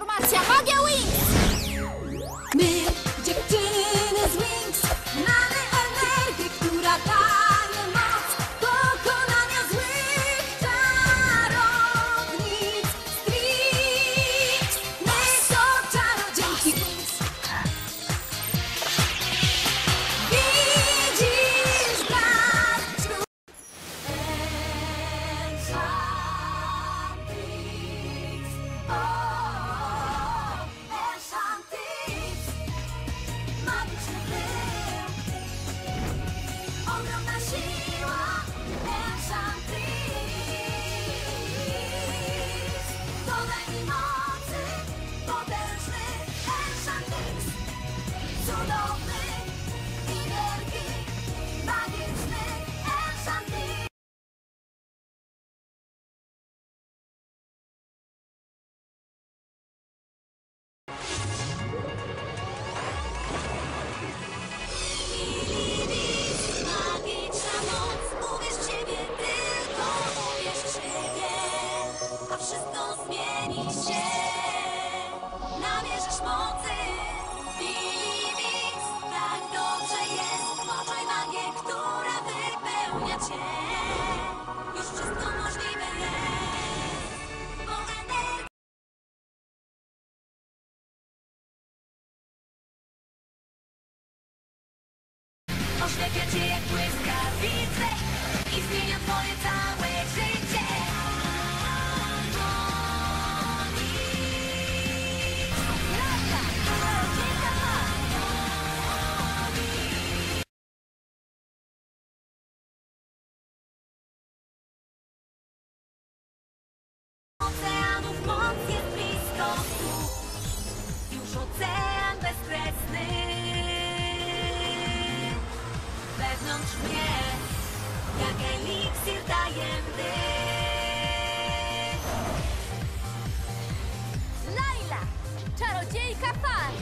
Turma, se afogue Don't let me know Oświetlę cię jak błyskawice I zmienię twoje całe legendy! Laila, czarodziejka fal!